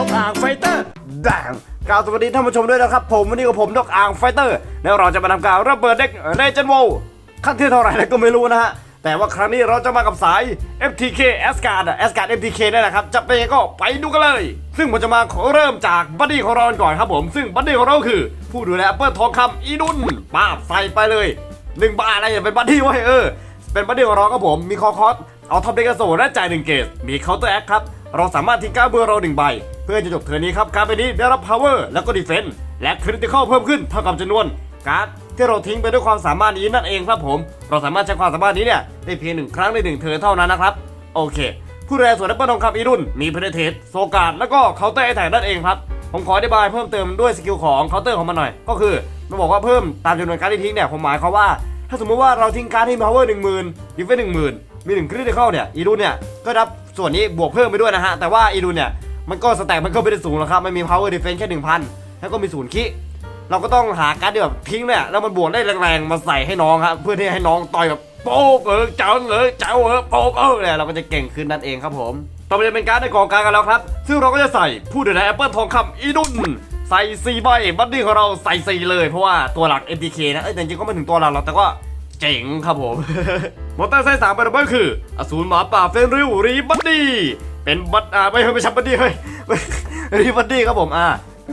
นกอ่างไฟเตอร์ดังกล่าวสวัสดีท่านผู้ชมด้วยนะครับ ผมวันนี้กับผมนกอ่างไฟเตอร์ แล้วเราจะมาทำการระเบิดเด็กเรเจนโวขั้นที่เท่าไหร่แล้วก็ไม่รู้นะฮะ แต่ว่าครั้งนี้เราจะมากับสาย FTK a s g a r d อะ a s g a r d FTK นี่แหละครับ จะเป็นยังไงก็ไปดูกันเลย ซึ่งผมจะมาขอเริ่มจากบัดดี้ของเราก่อนครับผม ซึ่งบัดดี้ของเราคือ ผู้ดูแลเปิดทองคำอีดุนป้าบใส่ไปเลยหนึ่งบาทอะไรอย่าเป็นบัดดี้ไว้เออ เป็นบัดดี้ของเราครับผม มีคอคอสเอาท็อปเดกโซและจ่ายหนึ่งเกตมีเคาน์เตอร์แอคครับ เราสามารถทิ้งการ์ดเบอร์เราหนึ่งใบ เพื่อจะจบเทิร์นนี้ครับ การ์ดใบนี้ได้รับ power แล้วก็ดีเฟน s ์และคริติคอลเพิ่มขึ้นเท่ากับจำนวนการ์ดที่เราทิ้งไปด้วยความสามารถนี้นั่นเองครับผม เราสามารถใช้ความสามารถนี้เนี่ยได้เพียงหนึ่งครั้งในหนึ่งเทิร์นเท่านั้นนะครับ โอเค ผู้แลสวนแอปเปิลทองคำอีรุ่น มีเพนเทสโซการ์ดแล้วก็เคาน์เตอร์ไอแท็กนั่นเองครับ ผมขออธิบายเพิ่มเติมด้วยสกิลของเคาน์เตอร์ของมันหน่อย ก็คือมันบอกว่าเพิ่มตามจำนวนการ์ดที่ทิ้งเนี่ยผมหมายความว่า ถ้าสมมติว่าเราทิ้งการ์ดที่มี power หนึ่งหมื่นดีเฟนหนึ่งหมื่นมีหนึ่งคริติคอลเนี่ยอีรุ่นเนี่ยก็รับ ส่วนนี้บวกเพิ่มไปด้วยนะฮะ แต่ว่าอีรุนเนี่ยมันก็สแต็กมันก็ไม่ได้สูงหรอกครับ มันมี power defense แค่หนึ่งพันแล้วก็มีศูนย์คิเราก็ต้องหาการ์ดที่แบบทิ้งเนี่ยแล้วมันบวกได้แรงๆมาใส่ให้น้องครับเพื่อที่ให้น้องต่อยแบบโป๊กเออเจ้าเออเจ้าเออโป๊กเออเนี่ยเราก็จะเก่งขึ้นนั่นเองครับผมต่อไปจะเป็นการ์ดในกองกลางกันแล้วครับ ซึ่งเราก็จะใส่ผู้ดูแลแอปเปิลทองคำอีดุนใส่สี่ใบบัดดี้ของเราใส่สี่เลยเพราะว่าตัวหลัก MTK นะเอ้ยจริงๆก็ไม่ถึงตัวหลักหรอกแต่ก็เจ๋งครับผม มอเตอร์ไซค์สามเป็นเบอร์คืออสูรหมาป่าเฟนริวรีบัดดี้เป็นบัดอ่าไม่ไม่ใช่บัดดี้เฮ้ยรีบัดดี้ครับผมอ่า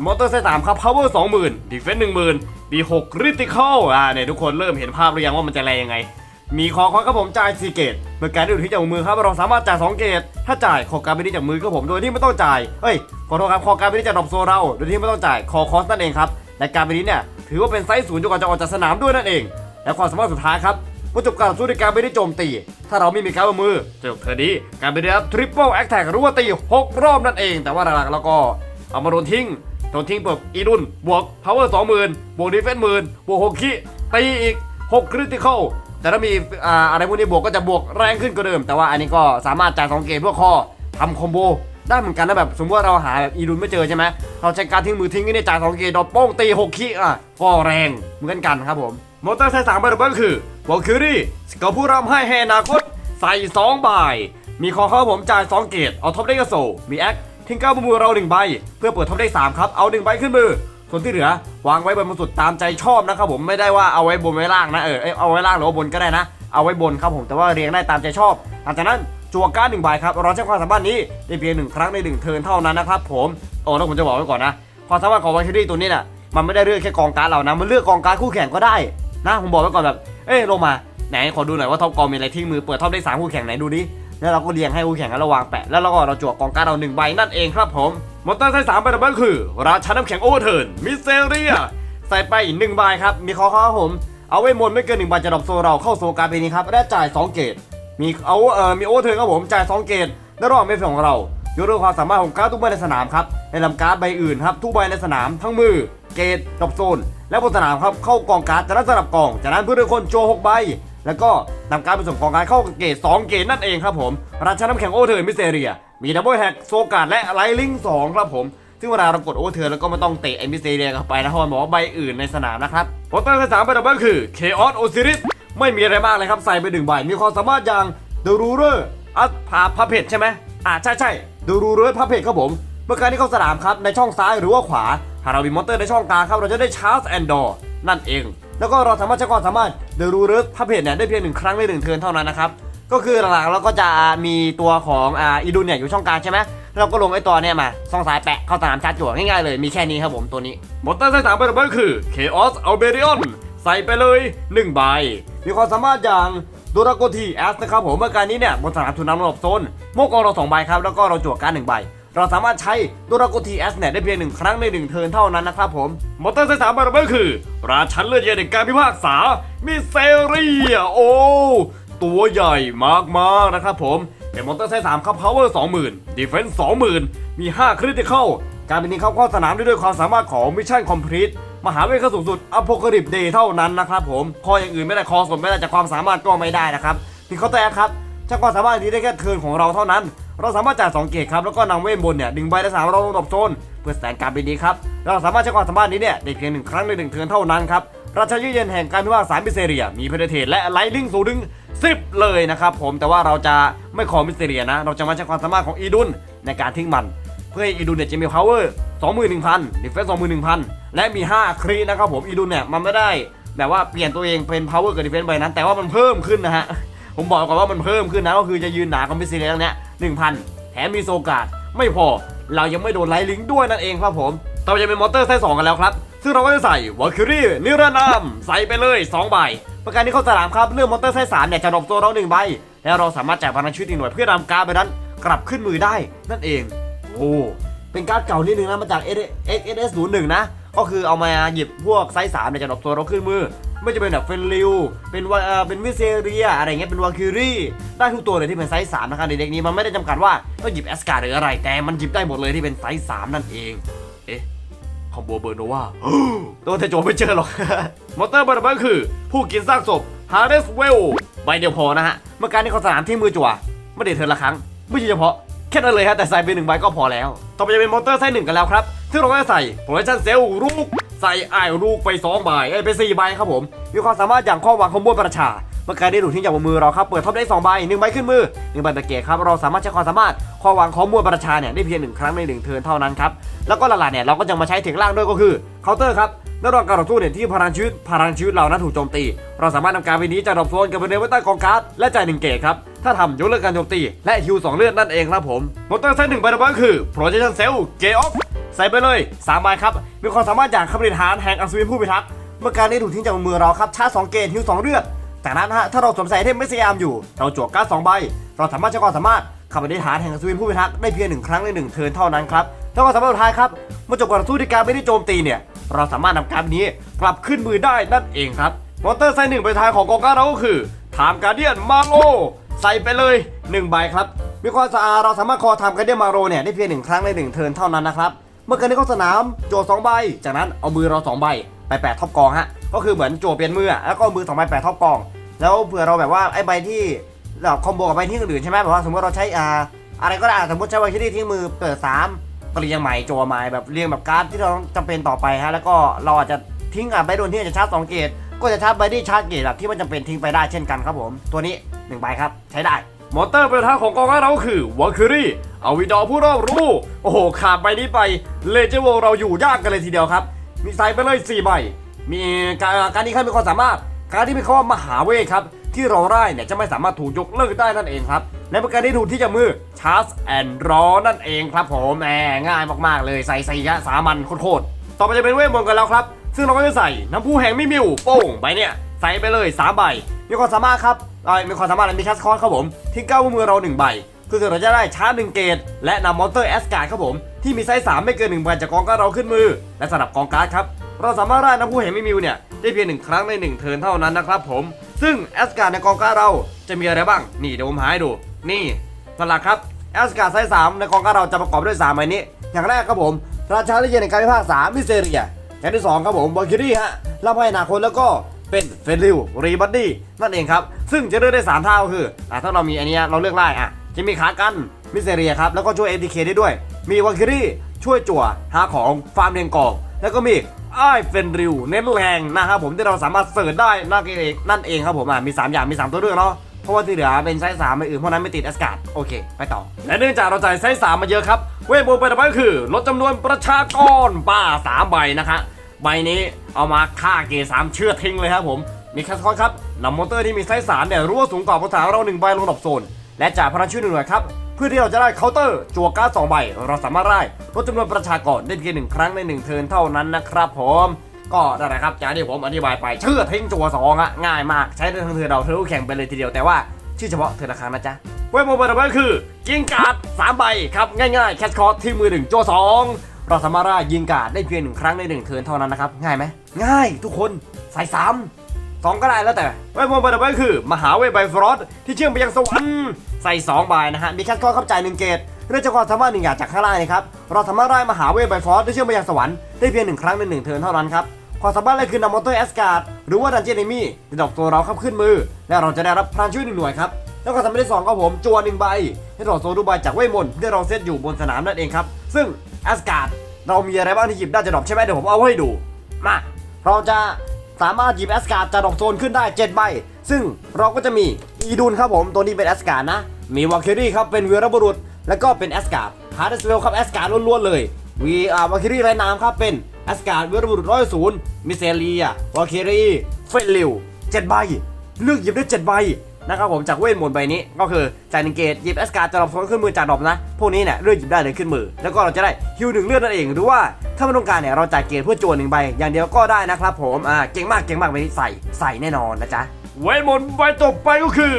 มอเตอร์ไซค์สามครับ power สองหมื่นดีเฟนส์หนึ่งหมื่นดีหกริติคอลอ่าเนี่ยทุกคนเริ่มเห็นภาพหรือยังว่ามันจะแรงยังไง มีคอคอครับผมจ่ายสี่เกตเมื่อการได้อยู่ที่จากมือครับเราสามารถจ่ายสองเกตถ้าจ่ายขอการไปที่จากมือครับผมโดยที่ไม่ต้องจ่ายเอ้ยขอโทษครับขอการไปที่จากดอปโซเราโดยที่ไม่ต้องจ่ายคอคอสนั่นเองครับและการไปนี้เนี่ยถือว่าเป็นไซส์ศูนย์จนกว่าจะออกจากสนามด้วยนั่นเอง และความสามารถสุดท้ายครับ เมื่อจบการต่อสู้ในการไปที่โจมตี ถ้าเราไม่มีการบมือจะจบเธอนี้การไปได้รับทริปเปิลแอคแท็กหรือว่าตีหกรอบนั่นเอง แต่ว่าหลักๆแล้วก็เอามาโดนทิ้งโดนทิ้งเปิดอีดุนบวก power 20,000บวกดีเฟนส์หมื่นบวก6คิตีอีก6คริติคอลแต่ถ้ามีอะไรพวกนี้บวกก็จะบวกแรงขึ้นกว่าเดิม แต่ว่าอันนี้ก็สามารถจ่าย2เกมเพื่อคอทำคอมโบได้เหมือนกันนะแบบสมมติว่าเราหาแบบอีดุนไม่เจอใช่ไหมเราใช้การทิ้งมือทิ้งนี่จ่าย2เกมดอกโป้งตี6คิอะก็แรงเหมือนกันครับผม มอเตอร์ไซค์สามใบดับเบิลคือวอลคิวรี่สกอผู้รำให้แหนาคต ใส่2ใบมีคอเข้าผมจ่าย 2 เกตเอาท็อปได้กระโซมีแอคทิ้งเก้าบนมือเราหนึ่งใบ เพื่อเปิดท็อปได้3ครับเอาหนึ่งใบขึ้นมือ ส่วนที่เหลือ วางไว้บนบนสุดตามใจชอบนะครับผมไม่ได้ว่าเอาไว้บนไว้ล่างนะเออเอาไว้ล่างหรือว่าบนก็ได้นะ เอาไว้บนครับผมแต่ว่าเรียงได้ตามใจชอบหลังจากนั้นจั่วการ์ดหนึ่งใบครับเราใช้ความสามารถนี้ได้เพียงหนึ่งครั้งในหนึ่งเทิร์นเท่านั้นนะครับผมโอ้แล้วผมจะบอกไว้ก่อนนะความสามารถของวันคิรี่ตัวนี้น่ะมันไม่ได้เลือกแค่กองการ์ดเรานะมันเลือกกองการ์ดคู่แข่งก็ได้ นะผมบอกไว้ก่อนแบบเอ้ยลงมาไหนขอดูหน่อยว่าท็อปกองมีอะไรทิ้งมือเปิดท็อปได้สามคู่แข่งไหนดูดิแล้วเราก็เรียงให้คู่แข่งแล้วเราวางแปะแล้วเราก็เราจั่วกองการ์ดเราหนึ่งใบนั่นเองครับผมมอเตอร์ไซค์สามใบดับเบิลคือ ราชาน้ำแข็งโอเวอร์เทิร์นมิสเซเรียใส่ไปอีกหนึ่งใบครับมีคอครับผมเอาไว้มนต์ไม่เกินหนึ่งใบจะดรอปโซเราเข้าโซการ์ดเพนี้ครับและจ่าย2เกตมีเอาเอ่อมีโอเวอร์เทิร์นครับผมจ่าย2เกตและรอบเมฟของเรายกเลิกความสามารถของการ์ดทุกใบในสนามครับในลำการ์ดใบอื่นครับทุกใบในสนามทั้งมือ เกตดอปโซน และบนสนามครับเข้ากองการ์ดจากนั้นสลับกองจากนั้นเพื่อนทุกคนโจหกใบ แล้วก็นำการผสมของการเข้าเกต2เกตนั่นเองครับผมราชาน้ำแข็งโอเทิร์มิสเตเรีย มีดับเบิลแฮกโซการ์ดและไลลิง2ครับผมซึ่งเวลาเรากดโอเวอร์แล้วก็ไม่ต้องเตะไอมิสเตเรียเข้าไปนะเพราะมันบอกว่าใบอื่นในสนามนะครับโปสเตอร์ที่สามใบดับเบิลคือเคออสโอซิริสไม่มีอะไรมากเลยครับใส่ไปหนึ่งใบมีความสามารถอย่างเดอรูเรอร์อัพพาพาเพจใช่ไหมอ่าใช่ใช่เดอรูเรอร์พาเพจครับผมเมื่อการที่เข้าสนามครับในช่องซ้ายหรือว่าขวา หากเรามีมอนเตอร์ในช่องกลางครับเราจะได้ชาร์จแอนดอร์นั่นเอง แล้วก็เราสามารถใช้ความสามารถเดอะรูเรอร์พาเพจเนี่ยได้เพียงหนึ่งครั้งในหนึ่งเทิร์นเท่านั้นนะครับก็คือหลักๆเราก็จะมีตัวของอ่าอีดุนเนี่ยอยู่ช่องกลางใช่ไหมแล้วเราก็ลงไอ้ตัวเนี่ยมาช่องซ้ายแปะเข้าสนามชาร์จจั่วง่ายๆเลยมีแค่นี้ครับผมตัวนี้มอนเตอร์ไซส์สามใบดับเบิลคือ Chaos Alberion ใส่ไปเลย1ใบมีความสามารถอย่างดูราโกทีแอสนะครับผมเมื่อการนี้เนี่ยบนสนามทุนน้ำระบบโซนโมกองเราสองใบครับแล้วก็เราจั่วการดหนึ่งใบ เราสามารถใช้ดูราโกทีแอสเน่ได้เพียงหนึ่งครั้งในหนึ่งเทิร์นเท่านั้นนะครับผม มอเตอร์ไซส์สามบดับเบิลคือ ราชันเลือดเย็นแห่งการพิพากษา มิเซเรียโอ ตัวใหญ่มากๆนะครับผม เป็นมอเตอร์ไซส์3ครับ power 20,000 defense 20,000มี5 critical การเป็นนี้เข้าเข้าสนามด้ด้วยความสามารถของ mission complete มหาเวทขั้นสูงสุด apocalypse day เท่านั้นนะครับผมคออย่างอื่นไม่ได้คอสมไม่ได้จากความสามารถก็ไม่ได้นะครับมีเคาน์เตอร์ครับใช้ความสามารถนี้ได้แค่เทิร์นของเราเท่านั้น เราสามารถจ่าย2เกตครับแล้วก็นำเวทบนเนี่ยดึงใบในสามเราลงดรอปโซนเพื่อแสดงการเป็นดีครับเราสามารถใช้ความสามารถนี้เนี่ยได้เพียงหนึ่งครั้งในหนึ่งเทิร์นเท่านั้นครับราชายืดเย็นแห่งการพิพากษามิเซเรีย มีเพเดเทตและไลลิงสูงถึง10 เลยนะครับผมแต่ว่าเราจะไม่ขอมิสเตเรียนะ เราจะมาใช้ความสามารถของอีดุนในการทิ้งมัน เพื่ออให้อีดูเนี่ยจะมี power 21,000 defense 21,000 และมี 5 ครีนะครับผมอีดูเนี่ยมันไม่ได้แบบว่าเปลี่ยนตัวเองเป็น power กับ defense ไปนั้น แต่ว่ามันเพิ่มขึ้นนะฮะผมบอกก่อนว่ามันเพิ่มขึ้นนะก็คือจะยืนหนาคอมพิวเตร์เนี้ย 1,000 แถมมีโซกาดไม่พอเรายังไม่โดนไลท์ลิงด้วยนั่นเองครับผมต่อไปจะเป็นมอเตอร์ไซส์2กันแล้วครับ ซึ่งเราก็จะใส่วอลคิรี่นิรนามใส่ไปเลย2ใบประการที่เข้าสนามครับเรื่องมอเตอร์ไซส์3เนี่ยจะดรอปตัวเรา1ใบแล้วเราสามารถจ่ายพลังชีวิตอีกหน่วยเพื่อนำการ์ดใบนั้น กลับขึ้นมือได้นั่นเอง โอ้เป็นการ์ดเก่านิดนึงนะมาจาก XS 0 1นะ ก็คือเอามาหยิบพวกไซส์3เนี่ยจะดรอปตัวเราขึ้นมือ ไม่จะเป็นแบบเฟนริว เป็นวาเอ่อเป็นวิเซเรีย อะไรเงี้ย เป็นวาคิรี่ได้ทุกตัวเลยที่เป็นไซส์3นะครับในเด็กนี้มันไม่ได้จำกัดว่าต้องหยิบแอสการ์หรืออะไร แต่มันหยิบได้หมดเลยที่เป็นไซส์3นั่นเอง เอ๊ะคอมโบเบอร์โนวาตัวเทโจไม่เจอหรอก มอเตอร์เบอร์เบอร์คือ ผู้กินซากศพฮาร์เดสเวลใบเดียวพอนะฮะเมื่อการที่เขาสนามที่มือจั่วไม่ได้เทินละครั้ง ไม่ใช่เฉพาะ แค่นั้นเลยฮะแต่ใส่ไปหนึ่งใบก็พอแล้ว ต่อไปจะเป็นมอเตอร์ไซส์หนึ่งกันแล้วครับซึ่งเราก็จะใส่โปรเจคชั่นเซลล์ลูกใส่ไอ้ลูกไป2ใบเอ้ไป4ใบครับผมมีความสามารถอย่างข้อวางคอมโบประชาเมื่อการได้ดูดทิ้งจากบนมือเราครับเปิดท็อปได้2ใบหนึ่งใบขึ้นมือหนึ่งใบตะเกียบครับเราสามารถใช้ความสามารถข้อวางคอมโบประชาเนี่ยได้เพียงหนึ่งครั้งในหนึ่งเทิร์นเท่านั้นครับแล้วก็หลักๆเนี่ยเราก็จะมาใช้ถึงล่างด้วยก็คือเคาน์เตอร์ครับ นระหว่างการต่อสู้เนี่ยที่พลังชีวิตพลังชีวิตเรานั้นถูกโจมตี เราสามารถนำการไปนี้จากดรอปโซนกับไปเนไวต้ากองการ์ดและจ่ายหนึ่งเกตครับ ถ้าทำยกเลิกการโจมตีและฮิวสองเลือดนั่นเองครับผมมอเตอร์ไซส์หนึ่งใบต่อไปก็คือ projection cell g a off ใส่ไปเลย3ใบครับมีความสามารถอย่างคำบริหารแห่งอัศวินผู้พิทักษ์เมื่อการนี้ถูกทิ้งจากมือเราครับชาร์จสองเกตฮิวสองเลือดจากนั้นฮะถ้าเราสวมใส่เทมไม่สยามอยู่ เราจั่วการ์ดสองใบเราสามารถใช้ความสามารถขับอธิษฐานแห่งอัศวินผู้พิทักษ์ได้เพียงหนึ่งครั้งในหนึ่งเทิร์นเท่านั้นครับ แล้วก็สำหรับสุดท้ายครับเมื่อจบการสู้ด้วยการไม่ได้โจมตีเนี่ยเราสามารถนำการนี้กลับขึ้นมือได้นั่นเองครับมอเตอร์ไซค์หนึ่งใบท้ายของกองการดเราก็คือถามการเดียนมาโลใส่ไปเลยหนึ่งใบครับมีความสะอาดเราสามารถคอทำการเดียนมาโรเนี่ยได้เพียงหนึ่งครั้งในหนึ่งเทิร์นเท่านั้นนะครับเมื่อเกิดในเข้าสนามโจทย์สองใบ จากนั้นเอามือเราสองใบไปแปะท็อปกองฮะก็คือเหมือนโจเปลี่ยนมือแล้วก็มือสองใบแปะท็อปกอง แล้วเผื่อเราแบบว่าไอ้ใบที่เราคอมโบกับใบที่อื่นใช่ไหมแบบว่าสมมติเราใช้อ่าอะไรก็ได้สมมติใช้ใบที่ทิ้งมือเปิดสาม เรียงใหม่โจทย์ใหม่แบบเรียงแบบการ์ดที่เราจำเป็นต่อไปฮะแล้วก็เราอาจจะทิ้งอะใบโดนที่อาจจะชาร์จสองเกตก็จะชาร์จใบที่ชาร์จเกตแบบที่มันจำเป็นทิ้งไปได้เช่นกันครับผมตัวนี้หนึ่งใบครับใช้ได้มอเตอร์ป็นทางของกองทัพเราคือวอลคิรี่เอาวิดอผู้รอบรู้ โอ้โห ขาดใบนี้ไปเลเจอร์วเราอยู่ยากกันเลยทีเดียวครับ มีใส่ไปเลย4ใบ มีการการนี้ครมีความสามารถ การที่มีคำว่ามหาเวทครับ ที่เราได้เนี่ยจะไม่สามารถถูกยกเลิกได้นั่นเองครับ และประการที่ถูกที่จะมือชาร์ s แอนด์รอนั่นเองครับผมแหมง่ายมากๆเลยใส่ใส่ยะสามัญโคตรๆต่อไปจะเป็นเวทมนต์กันแล้วครับ ซึ่งเราก็จะใส่น้ำพุแห่งมิมิวโป้งใบเนี่ยใส่ไปเลยสามใบมีความสามารถครับเอ่อมีความสามารถและมีแคสคอร์ครับผมที่ก้าวมือเราหนึ่งใบคือเราจะได้ชาร์จหนึ่งเกตและนำมอนสเตอร์แอสการ์ดครับผม ที่มีไซส์สามไม่เกินหนึ่งใบจากกองการ์ดเราขึ้นมือ และสำหรับกองการ์ดครับ เราสามารถได้น้ำผู้เห็นไม่มิวเนี่ย ได้เพียงหนึ่งครั้งในหนึ่งเทิร์นเท่านั้นนะครับผม ซึ่งแอสการ์ดในกองการ์ดเราจะมีอะไรบ้าง นี่เดี๋ยวผมหาให้ดู นี่หลักๆครับแอสการ์ไซส์สามในกองการเราจะประกอบด้วยสามใบนี้ อย่างแรกครับผม ราชาลิเจนในการพิพากษามิเซเรียอย่างที่สองครับผมบอลคิรี่ฮะรับให้นาคตแล้วก็เป็นเฟรนลิวรีบัดดี้นั่นเองครับ ซึ่งจะเลือกได้3ท่าคืออะถ้าเรามีอันนี้เราเลือกได้อะจะมีขากันมิเซเรียครับแล้วก็ช่วย ATK ได้ด้วย มีวอลคิรี่ช่วยจั่วหาของฟาร์มเรียงกองแล้วก็มีไอ้เฟนริวเน้นแรงนะครับผมที่เราสามารถเสิร์ชได้นั่นเองนั่นเองครับผมอะมี 3 อย่างมี 3 ตัวเลือกเนาะ เพราะว่าที่เหลือเป็นไซส์สามไม่อื่นเพราะนั้นไม่ติดแอสการ์ดโอเค ไปต่อ และเนื่องจากเราจ่ายไซส์สามมาเยอะครับ เวทมนต์ไปต่อไปก็คือ ลดจำนวนประชากรป้าสามใบนะคะใบนี้เอามาฆ่าเกรสามเชื่อทิ้งเลยครับผมมีแคสคอนครับนำมอเตอร์ที่มีไซส์สามเนี่ยรู้วสูงกว่าภาษาเราหนึ่งใบลงดรอปโซน และจ่ายพลังชื่อหนึ่งหน่วยครับเพื่อที่เราจะได้เคาน์เตอร์จั่วการ์ดสองใบเราสามารถได้ลดจำนวนประชากรได้เพียงหนึ่งครั้งในหนึ่งเทิร์นเท่านั้นนะครับผม ก็นั่นแหละครับจากที่ผมอธิบายไปเชื่อทิ้งจัวสองอะง่ายมากใช้ได้ทั้งเทิร์นเราเทิร์นคู่แข่งไปเลยทีเดียวแต่ว่าชื่อเฉพาะเธอละครั้งนะจ๊ะเว็บโมบายก็คือยิงการ์ด3ใบครับง่ายๆแคชคอร์ที่มือหนึ่งโจสองเราสามารถยิงการ์ดได้เพียงหนึ่งครั้งในหนึ่งเทิร์นเท่านั้นนะครับง่ายไหมง่ายทุกคนใส่ซ้ำสองก็ได้แล้วแต่เว็บโมบายก็คือ มหาเวทไบฟรอสที่เชื่อมไปยังสวรรค์ใส่2ใบนะฮะมีแคชคอร์เข้าใจหนึ่งเกตเรื่องจากความสามารถหนึ่งอย่างจากข้างล่างนะครับเราสามารถได้มหาเวทไบฟรอสที่เชื่อมไปยังสวรรค์ได้เพียงหนึ่งครั้งในหนึ่งเทิร์นเท่านั้นครับ ความสามารถแรกคือนำมอเตอร์แอสการ์ดหรือว่าดันเจียนเอมี่จะดอกตัวเราเข้าขึ้นมือ และเราจะได้รับพลังช่วยหนึ่งหน่วยครับแล้วก็สำเร็จที่สองครับผมจัวหนึ่งใบให้เราโซดูใบจากเวทมนต์ที่เราเซตอยู่บนสนามนั่นเองครับ ซึ่งแอสการ์ดเรามีอะไรบ้างที่หยิบได้จะดรอปใช่ไหมเดี๋ยวผมเอาให้ดูมาเราจะสามารถหยิบแอสการ์ดจะดรอปโซนขึ้นได้7ใบซึ่งเราก็จะมีอีดูนครับผมตัวนี้เป็นแอสการ์ดนะมีวอลเคอรี่ครับเป็นเวรบุรุษ แล้วก็เป็นแอสการ์ดฮาร์ดสเวลครับแอสการ์ดล้วนๆเลยวีอ่าวาคิรีไรนามครับเป็น อสการ์ดเวรบุรุษร้อยศูนย์มิเซเลียวาคิรีเฟลลิวเจ็ดใบ เลือกหยิบได้เจ็ดใบนะครับผมจากเวทมนต์ใบนี้ก็คือจ่ายหนึ่งเกตหยิบแอสการ์ดจะดรอปโซนขึ้นมือจากดรอปนะ พวกนี้เนี่ยเลือกหยิบได้เลยขึ้นมือ แล้วก็เราจะได้ฮิวหนึ่งเลือดนั่นเองหรือว่าถ้าไม่ต้องการเนี่ยเราจ่ายเกตเพื่อโจนหนึ่งใบ อย่างเดียวก็ได้นะครับผมอ่าเก่งมากเก่งมากใบนี้ใส่ใส่แน่นอนนะจ๊ะเวทมนต์ใบต่อไปก็คือ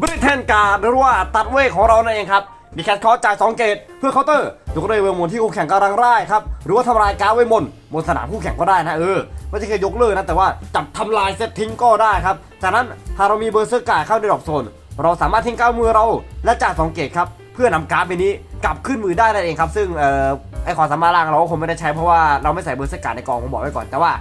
บริเทนการ์ดหรือว่าตัดเวทของเรานั่นเองครับ มีแคทคอร์จ่าย2เกตเพื่อเคาน์เตอร์ยกเลิกเวทมนต์ที่คู่แข่งกำลังไล่ครับ หรือว่าทำลายการเวทมนต์บนสนามคู่แข่งก็ได้นะเออ ไม่ใช่แค่ยกเลิกนะแต่ว่าจับทำลายเซตทิ้งก็ได้ครับ จากนั้นถ้าเรามีเบอร์เซอร์การ์ดเข้าในดรอปโซน เราสามารถทิ้งก้ารดมือเรา และจ่าย2เกตครับเพื่อนำการ์ดใบนี้กลับขึ้นมือได้นั่นเองครับ ซึ่งเอ่อไอความสามารถล่างเราก็คงไม่ได้ใช้เพราะว่าเราไม่ใส่เบอร์เซอร์การ์ดในกองผมบอกไว้ก่อนแต่ว่า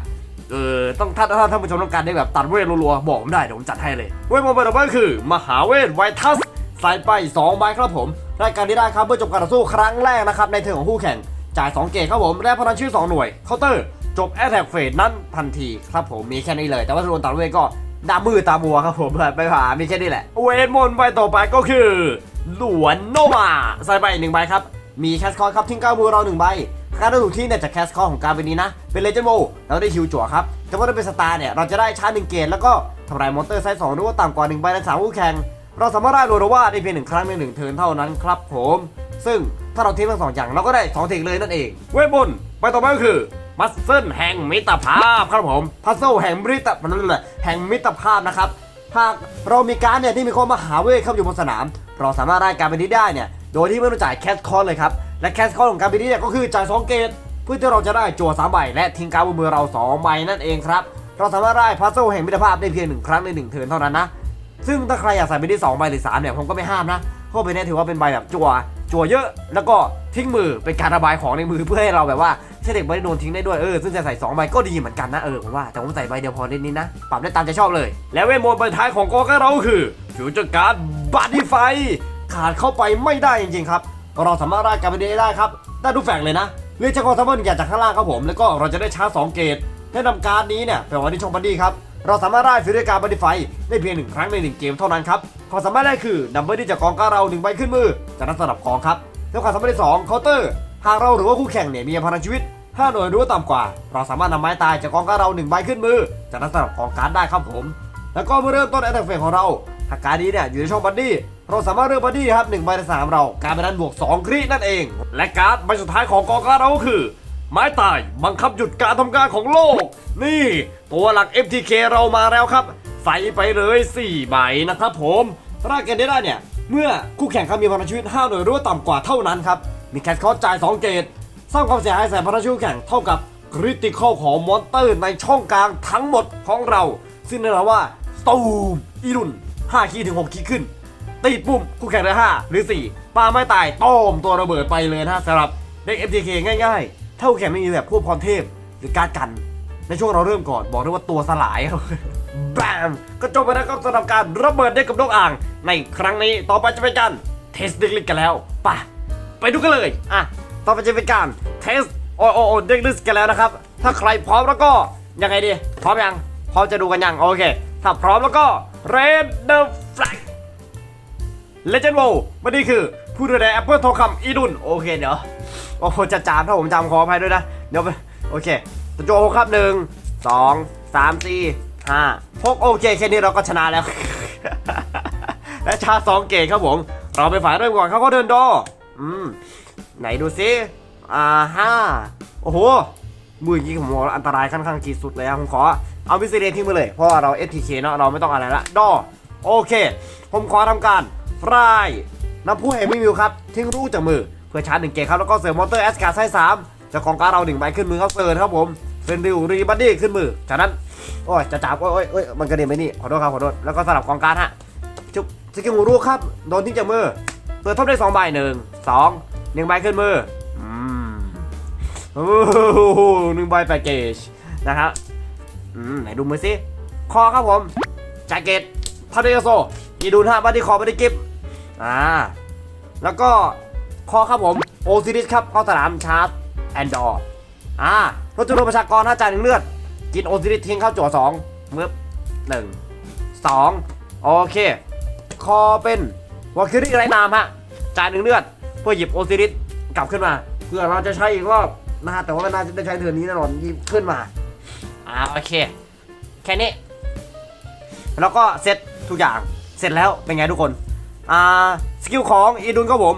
เออต้องถ้าถ้าท่านผู้ชมต้องการได้แบบตัดเวทรัวๆบอกผมได้เดี๋ยวผมจัดให้เลยเวทมนต์ต่อไปก็คือ มหาเวทไวทัสใส่ไป2ใบครับผม รายการนี้ได้ครับเพื่อจบการต่อสู้ครั้งแรกนะครับในเทิร์นของคู่แข่งจ่าย2เกตครับผมและพลังชื่อ 2 หน่วยเคาน์เตอร์จบแอตแทกเฟสนั้นทันทีครับผมมีแค่นี้เลย แต่ว่าถ้าโดนตัดเวทก็ดามือตามัวครับผมไปหามีแค่นี้แหละ เวทมนต์ใบต่อไปก็คือ หลวนโนมาใส่ไปอีกหนึ่งใบครับ มีแคสคอร์ครับทิ้งก้าวมือเราหนึ่งใบการได้ถูกที่เนี่ยจากแคสคอร์ของการเป็นนี้นะ เป็นเลเจนด์โวเราได้ฮิวจั่วครับแต่ว่าถ้าเป็นสตาร์เนี่ยเราจะได้ชาร์จหนึ่งเกตแล้วก็ทำลายมอนเตอร์ไซส์สองหรือว่าต่ำกว่าหนึ่งใบในสามคู่แข่ง เราสามารถได้โรโรว่าได้เพียงหนึ่งครั้งในหนึ่งเทิร์นเท่านั้นครับผม ซึ่งถ้าเราทิ้งทั้งสองอย่างเราก็ได้สองเทคเลยนั่นเอง เวทบนต์ไปต่อไปก็คือมัสเซิลแห่งมิตรภาพครับผมพัซเซิลแห่งมิตรแห่งมิตรภาพนะครับหากเรามีการดเนี่ยที่มีความมหาเวทเข้าอยู่บนสนาม เราสามารถได้การเป็นนี้ได้เนี่ยโดยที่ไม่ต้องจ่ายแคสคอร์เลยครับและแคสคอร์ของการเป็นนี้เนี่ยก็คือจ่าย2เกตเพื่อที่เราจะได้จั่ว3ใบและทิ้งการดบนมือเรา2ใบนั่นเองครับเราสามารถได้พัซเซิลแห่งมิตรภาพได้เพียงหนึ่งครั้งในหนึ่งเทิร์นเท่านั้นนะ ซึ่งถ้าใครอยากใส่ไปที่2ใบหรือ3เนี่ยผมก็ไม่ห้ามนะเพราะเป็นเนี่ยถือว่าเป็นใบแบบจั่วจั่วเยอะ แล้วก็ทิ้งมือเป็นการระบายของในมือเพื่อให้เราแบบว่าใช้เด็กไม่ได้โดนทิ้งได้ด้วยเออซึ่งจะใส่2ใบก็ดีเหมือนกันนะเออผมว่าแต่ผมใส่ใบเดียวพอนิดนิดนะ ปรับได้ตามใจชอบเลย และเวทมนต์ใบท้ายของกองเราคือฟิวเจอร์การ์ดบัตตี้ไฟ ขาดเข้าไปไม่ได้จริงๆครับเราสามารถได้การเป็นได้ครับได้ทุกแฝงเลยนะเรียกจากกองทัพเบิลอย่าจากข้างล่างครับผมแล้วก็เราจะได้ชาร์จ2เกตแนะนำการดนี้เนี่ยเป็นวันที่ช่องบัดดี้ครับ เราสามารถได้ฟิวเจอร์การ์บัตตี้ไฟได้เพียงหนึ่งครั้งในหนึ่งเกมเท่านั้นครับความสามารถได้คือดับเบิลที่จากองการเราหนึ่งใบขึ้นมือจากนั้นสลับกองครับแล้วความสามารถที่สองเคาน์เตอร์หากเราหรือว่าคู่แข่งเนี่ยมีพลังชีวิตถ้าหน่วยรู้ว่าต่ำกว่า เราสามารถนำไม้ตายจากกองการเราหนึ่งใบขึ้นมือจากนั้นสลับกองการดได้ครับผม แล้วก็เมื่อเริ่มต้นแอตแทกเฟสของเราหากการดนี้เนี่ยอยู่ในช่องบัดดี้เราสามารถเลือกบัดดี้ครับหนึ่งใบในสามเราการเป็นนั้นบวก2ครีนั่นเอง และการ์ดใบสุดท้ายของกองการเราก็คือ ไม้ตายบังคับหยุดการทำงานของโลก นี่ ตัวหลัก FTK เรามาแล้วครับ ใส่ไปเลย 4 ใบนะครับผมรากเกนได้เนี่ย เมื่อคู่แข่งเขามีพลังชีวิต 5 หน่วยรือว่าต่ำกว่าเท่านั้นครับ มีแคทคอร์จ่าย 2 เกตสร้างความเสียหายใส่พลังชีวิตแข่งเท่ากับคริติคอลของมอนเตอร์ในช่องกลางทั้งหมดของเรา ซึ่งแน่นอนว่าสตูมอีรุน5คีย์ถึง6คีย์ขึ้น ตีปุ่มคู่แข่งได้5หรือ 4ปาไม่ตายต้มตัวระเบิดไปเลยนะสำหรับเด็ก FTK ง่าย ๆ ถ้าคู่แข่งไม่มีแบบควบพรเทพหรือการดกัน ในช่วงเราเริ่มก่อนบอกได้ว่าตัวสลายครับแบมก็จบไปแล้วครับสำหรับการระเบิดเด็กกับนกอ่าง ในครั้งนี้ต่อไปจะเป็นการเทสเด็กลิกกันแล้วป่ะไปดูกันเลยอะต่อไปจะเป็นการเทสโอโอโอเด็กลิสกันแล้วนะครับ ถ้าใครพร้อมแล้วก็ยังไงดี พร้อมยังพร้อมจะดูกันยังโอเค ถ้าพร้อมแล้วก็ Red the Flag เลเจนด์โวมันนี่คือผู้ดูแลแอปเปิลทองคำอีดุนโอเคเดี๋ยว โอ้โหจะจามถ้าผมจำขออภัยด้วยนะ เดี๋ยวไปโอเคตัวโจครับหนึ่งสองสามสี่ห้าหกโอเคแค่นี้เราก็ชนะแล้ว และชาสองเกตครับผม เราไปฝ่ายเริ่มก่อนเขาก็เดินดออืมไหนดูซิอ่าห้าโอ้โหมืออย่างนี้ผมบอกอันตรายค่อนข้างขีดสุดเลยครับผมขอเอาวิสิเดนทิ้งไปเลย เพราะว่าเรา STK เนาะเราไม่ต้องอะไรละดอโอเค ผมขอทำการฟรายน้ำพุแห่งมิมิวครับ ทิ้งรูจากมือ เพื่อชาร์จหนึ่งเกตครับแล้วก็เสริมมอเตอร์แอสการ์ไซส์สามจากของการเราหนึ่งใบขึ้นมือครับเซิร์นครับผมเซนดิวรีบัดดี้ขึ้นมือ จากนั้นโอ้ยจะจับโอ้ยโอ้ยอยมันกระเด็นไปนี่ขอโทษครับขอโทษแล้วก็สลับกองการฮะจุ๊บสกิลมูรูครับโดนทิ้งจากมือเปิดท็อปได้สองใบหนึ่งสองหนึ่งใบขึ้นมืออืมโอ้โหหนึ่งใบแปดเกจนะครับอืมไหนดูมือสิคอครับผมแจ็คเก็ตพาเดโซยีดูนฮะบัดดี้คอบัดดี้กิฟอ่าแล้วก็ คอครับผมโอซิริสครับเข้าสนามชาร์จแอนดอร์อ่ารถจำนวนประชากรห้าจ่ายหนึ่งเลือด กินโอซิริสทิ้งเข้าจั่วสองเมึบหนึ่งสองโอเค คอเป็นวอคิริไรนามฮะจ่ายหนึ่งเลือด เพื่อหยิบโอซิริสกลับขึ้นมา เพื่อเราจะใช้อีกรอบนะฮะแต่ว่าน่าจะได้ใช้เทือนนี้แน่นอนหยิบขึ้นมาอ่าโอเค แค่นี้ แล้วก็เสร็จทุกอย่างเสร็จแล้วเป็นไงทุกคนอ่าสกิลของอีดุนครับผม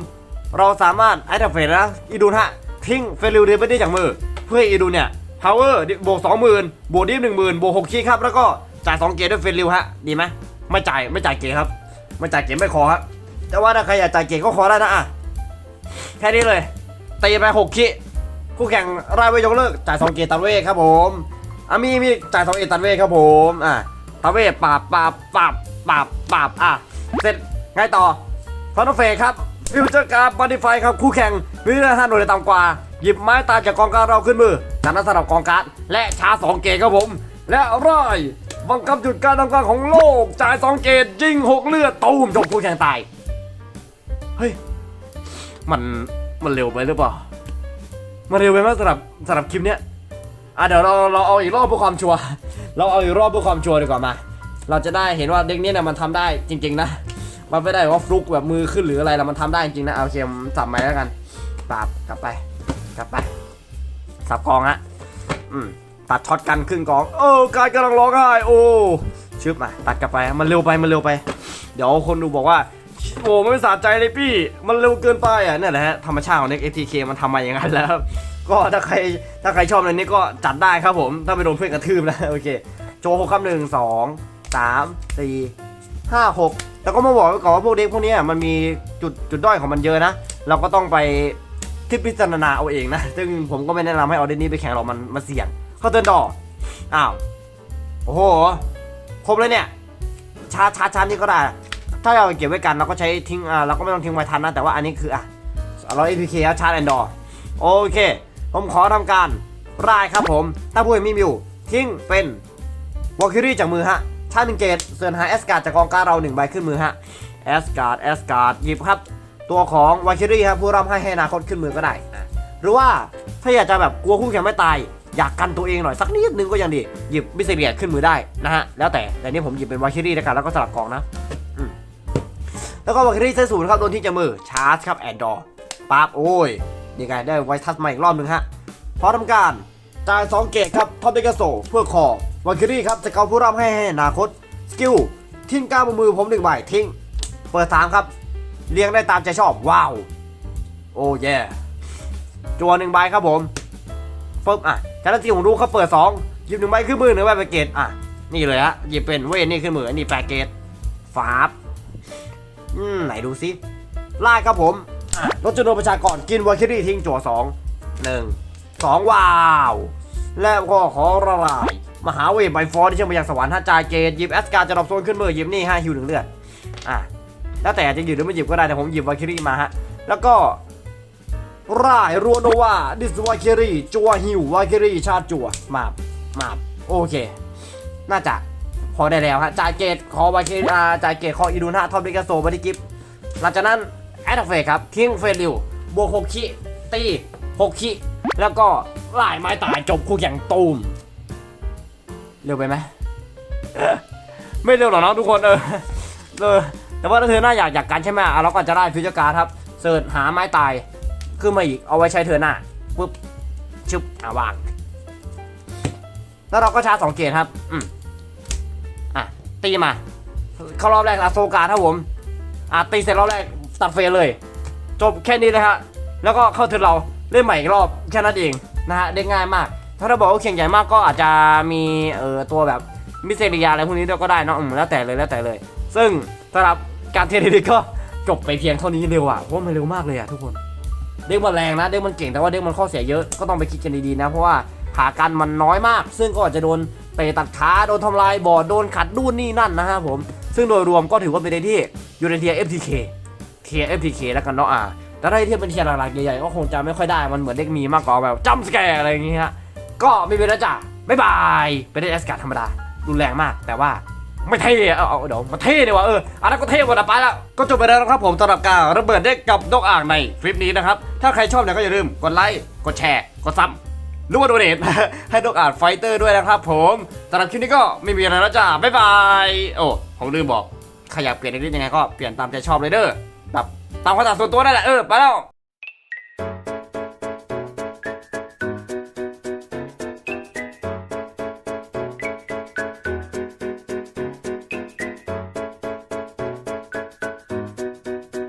เราสามารถไอเดเฟสนะอีดุนฮะทิ้งเฟลิวเดไปได้จากมือ เพื่ออีดุนเนี่ยพาวเวอร์บวกสองหมื่นบวกดิฟหนึ่งหมื่นบวกหกคีครับแล้วก็จ่ายสองเกตด้วยเฟลิวฮะดีไหมไม่จ่ายไม่จ่ายเกตครับไม่จ่ายเกตไม่ขอครับแต่ว่าถ้าใครอยากจ่ายเกตก็ขอได้นะอะแค่นี้เลยตีไปหกคีคู่แข่งรายเวยกเลิกจ่ายสองเกตตัดเวครับผมอะมีมีจ่ายสองเกตตัดเวครับผมอะตัดเวปราบปราบปราบปราบปราบอะเสร็จไงต่อฟอนเฟครับ ฟิวเจอร์การ์ดบันดิไฟครับคู่แข่งวิธีห้าหน่วยต่ำกว่า หยิบไม้ตายจากกองการเราขึ้นมือจากนั้นสลับกองการ์ดและชาสองเกตครับผม และร่ายบังคับหยุดการทำการของโลก จ่ายสองเกตยิงหกเลือดตูมจบคู่แข่งตายเฮ้ยมันมันเร็วไปหรือเปล่ามันเร็วไปไหมสำหรับสำหรับคลิปเนี้ยอะเดี๋ยวเราเราเอาอีกรอบเพื่อความชัวร์เราเอาอีกรอบเพื่อความชัวร์ดีกว่ามา เราจะได้เห็นว่าเด็กเนี้ยนะมันทำได้จริง ๆ นะ มันไม่ได้ว่าฟลุกแบบมือขึ้นหรืออะไรแล้วมันทำได้จริงนะเอาเคผมสับใหม่แล้วกันปราบกลับไป กลับไป สับกองฮะอืมตัดช็อตกันขึ้นกอง โอ้กายกำลังร้องไห้โอ้ชึบมาตัดกลับไปมันเร็วไปมันเร็วไป เดี๋ยวคนดูบอกว่าโอ้ไม่สะใจเลยพี่ มันเร็วเกินไปอะเนี่ยแหละฮะธรรมชาติของเด็ก FTK มันทำมาอย่างนั้นแล้วครับก็ถ้าใครถ้าใครชอบในนี้ก็จัดได้ครับผม ถ้าไม่โดนเพื่อนกระทืบนะโอเค โจหกคำหนึ่งสองสามสี่ห้าหก แล้วก็มาบอกไว้ก่อนว่าพวกเด็กพวกนี้มันมีจุดจุดด้อยของมันเยอะนะ เราก็ต้องไปที่พิจารณาเอาเองนะ ซึ่งผมก็ไม่แนะนำให้เอาเด็กนี้ไปแข่งหรอกมันมันเสี่ยง เข้าเตือนดออ้าว โอ้โห ครบเลยเนี่ย ชาร์ชาร์ชานี่ก็ได้ ถ้าเราเก็บไว้กันเราก็ใช้ทิ้ง อ่า เราก็ไม่ต้องทิ้งไว้ทันนะ แต่ว่าอันนี้คืออะเรา APK ครับชาร์จแอนดอร์ โอเค ผมขอทำการร่ายครับผม ถ้าผู้เห็นมีมิวทิ้งเป็นวอลคิรี่จากมือฮะ ชาหนึ่งเกตเสือนหาแอสการ์ดจากกองการเราหนึ่งใบขึ้นมือฮะแอสการ์ดแอสการ์ดหยิบครับ ตัวของวอลคิรี่ครับผู้ร่ำให้ให้นาคตขึ้นมือก็ได้อะหรือว่าถ้าอยากจะแบบกลัวคู่แข่งไม่ตาย อยากกันตัวเองหน่อยสักนิดนึงก็ยังดี หยิบมิสเซเรียขึ้นมือได้นะฮะแล้วแต่แต่นี่ผมหยิบเป็นวอลคิรี่แล้วกันแล้วก็สลับกองนะแล้วก็วาคิรี่เซนศูนย์ครับโดนที่จะมือชาร์จครับแอนดอร์ปั๊บโอ้ยนี่ไงได้ไวทัสมาอีกรอบหนึ่งฮะพอทำการ จาย2เกตครับท็อปเดกาโซเพื่อคอวาคิรี่ครับจะเกาผู้รับให้ให้อนาคต สกิลทิ้งก้าวมือผมหนึ่งใบทิ้ง เปิดสามครับเรียงได้ตามใจชอบ ว้าว โอ้เย่จัวหนึ่งใบครับผมปึ๊บอะจากนั้นที่ผมรู้เขาเปิด2หยิบหนึ่งใบขึ้นมือหนึ่งใบไปเกตอะ นี่เลยฮะหยิบเป็นเวทนี่ขึ้นมืออันนี้แปดเกตฟาบอืมไหนดูซิไล่ครับผมอะรถจำนวนประชากรกินวาคิรี่ทิ้งจั่วสองหนึ่งสองว้าว แล้วก็ขอละลายมหาเวทใบฟอร์ที่เชื่อมมาจากสวรรค์ถ้าจ่ายเกตหยิบแอสการ์จะดรอปโซนขึ้นมือหยิบนี่ห้าฮิวหนึ่งเลือดอะแล้วแต่จะหยิบหรือไม่หยิบก็ได้แต่ผมหยิบวาคิรี่มาฮะแล้วก็ร่ายรัวโนวาดิสวาคิรี่จัวฮิววาคิรี่ชาจัวมาบมาบโอเค น่าจะพอได้แล้วฮะจ่ายเกตคอวาเคอาจ่ายเกตคออีดูนฮะทอมบิกาโซบาดิกิฟหลังจากนั้นแอดเฟครับทิ้งเฟรลิวบวกหกขีตีหกขี แล้วก็ไล่ไม้ตายจบคู่แข่งตูมเร็วไปไหมไม่เร็วหรอกนะทุกคนเออเออแต่ว่าถ้าเธอหน้าอยากอยากกันใช่ไหมอะเราก็จะได้ฟิวเจอร์การ์ดครับเสิร์ชหาไม้ตายขึ้นมาอีกเอาไว้ใช้เธอหน้าปุ๊บชึบอะวางแล้วเราก็ชาร์จสองเกตครับอืมอะตีมา เข้ารอบแรกลาโซกาครับผมอะตีเสร็จรอบแรกตัดเฟรเลย จบแค่นี้เลยฮะแล้วก็เข้าเทิร์นเรา เล่นใหม่อีกรอบแค่นั้นเองนะฮะได้ง่ายมาก ถ้าเราบอกว่าเข่งใหญ่มากก็อาจจะมีเอ่อตัวแบบมิเซรียาอะไรพวกนี้ด้วยก็ได้เนะอืมแล้วแต่เลยแล้วแต่เลย ซึ่งสำหรับการเทรดนี้ก็จบไปเพียงเท่านี้เร็วอะเพราะมันเร็วมากเลยอะทุกคนเด็กมันแรงนะเด็กมันเก่งแต่ว่าเด็กมันข้อเสียเยอะก็ต้องไปคิดกันดีๆนะเพราะว่าขากันมันน้อยมาก ซึ่งก็อาจจะโดนเตะตัดขาโดนทำลายบอร์ดโดนขัดนู่นนี่นั่นนะฮะผม ซึ่งโดยรวมก็ถือว่าเป็นเดที่อยู่ในเทียร์ FTK เทียร์ FTK แล้วกันเนาะอะ แต่ถ้าเทียบเป็นเทียร์หลักๆใหญ่ๆก็คงจะไม่ค่อยได้มันเหมือนเด็กมีมากกว่าแบบจัมสแกร์อะไรอย่างเงี้ยก็ไม่เป็นแล้วจ้ะบ๊ายบายเป็นเด็กแอสการ์ธรรมดารุนแรงมากแต่ว่าไม่เท่เอาเอาเดี๋ยวมาเท่ดีกว่าเอออันนั้นก็เท่หมดอะไปแล้วก็จบไปแล้วนะครับผมสำหรับการระเบิดเด็กกับนกอ่างในคลิปนี้นะครับ ถ้าใครชอบเนี่ยก็อย่าลืมกดไลค์กดแชร์กดซับหรือว่าโดเนทให้นกอ่างไฟเตอร์ด้วยนะครับผมสำหรับคลิปนี้ก็ไม่มีอะไรแล้วจ้าบ๊ายบายโอ้ผมลืมบอกใครอยากเปลี่ยนนนี้ยังไงก็เปลี่ยนตามใจชอบเลยเด้อแบบ ตามความต่างส่วนตัวนั่นแหละเออไปแล้ว